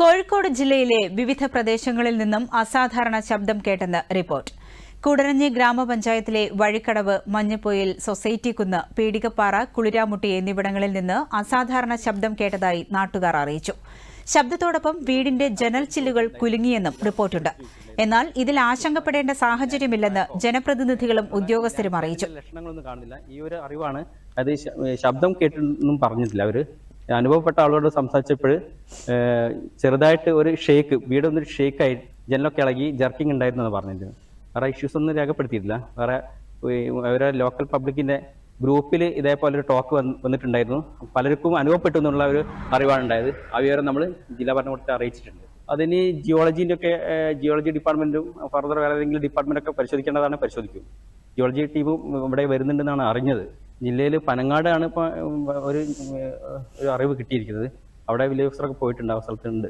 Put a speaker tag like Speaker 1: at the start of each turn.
Speaker 1: കോഴിക്കോട് ജില്ലയിലെ വിവിധ പ്രദേശങ്ങളിൽ നിന്നും അസാധാരണ ശബ്ദം കേട്ടെന്ന് റിപ്പോർട്ട്. കൂടരഞ്ഞി ഗ്രാമപഞ്ചായത്തിലെ വഴിക്കടവ് മഞ്ഞപ്പൊയിൽ സൊസൈറ്റി കുന്ന് പീടികപ്പാറ കുളിരാമുട്ടി എന്നിവിടങ്ങളിൽ നിന്ന് അസാധാരണ ശബ്ദം കേട്ടതായി നാട്ടുകാർ അറിയിച്ചു. ശബ്ദത്തോടൊപ്പം വീടിന്റെ ജനൽ ചില്ലുകൾ കുലുങ്ങിയെന്നും റിപ്പോർട്ടുണ്ട്. എന്നാൽ ഇതിൽ ആശങ്കപ്പെടേണ്ട സാഹചര്യമില്ലെന്ന് ജനപ്രതിനിധികളും ഉദ്യോഗസ്ഥരും അറിയിച്ചു.
Speaker 2: ലക്ഷണങ്ങളൊന്നും ഈ ഒരു അറിവാണ്. അത് ശബ്ദം കേട്ടെന്നും പറഞ്ഞിട്ടില്ല. അവർ അനുഭവപ്പെട്ട ആളോട് സംസാരിച്ചപ്പോൾ ചെറുതായിട്ട് ഒരു ഷേക്ക് വീട് ഒന്നൊരു ഷേക്കായി ജനലൊക്കെ ഇളകി ജർക്കിംഗ് ഉണ്ടായിരുന്നു എന്ന് പറഞ്ഞിരുന്നു വേറെ ഇഷ്യൂസ് ഒന്നും രേഖപ്പെടുത്തിയിട്ടില്ല. വേറെ അവരെ ലോക്കൽ പബ്ലിക്കിന്റെ ഗ്രൂപ്പിൽ ഇതേപോലെ ഒരു ടോക്ക് വന്നിട്ടുണ്ടായിരുന്നു. പലർക്കും അനുഭവപ്പെട്ടു എന്നുള്ള ഒരു അറിവാണ് ഉണ്ടായത്. ആ വിവരം നമ്മൾ ജില്ലാ ഭരണകൂടത്തെ അറിയിച്ചിട്ടുണ്ട്. അതിന് ജിയോളജിന്റെ ഒക്കെ ജിയോളജി ഡിപ്പാർട്ട്മെന്റും ഫർദർ വേറെ ഏതെങ്കിലും ഡിപ്പാർട്ട്മെന്റ് ഒക്കെ പരിശോധിക്കേണ്ടതാണ് പരിശോധിക്കും. ജിയോളജി ടീമും ഇവിടെ വരുന്നുണ്ടെന്നാണ് അറിഞ്ഞത്. ജില്ലയിൽ പനങ്ങാടാണ് ഇപ്പോൾ ഒരു ഒരു അറിവ് കിട്ടിയിരിക്കുന്നത്. അവിടെ വില്ലേജ് ഓഫീസറൊക്കെ പോയിട്ടുണ്ട് ആ സ്ഥലത്തുണ്ട്.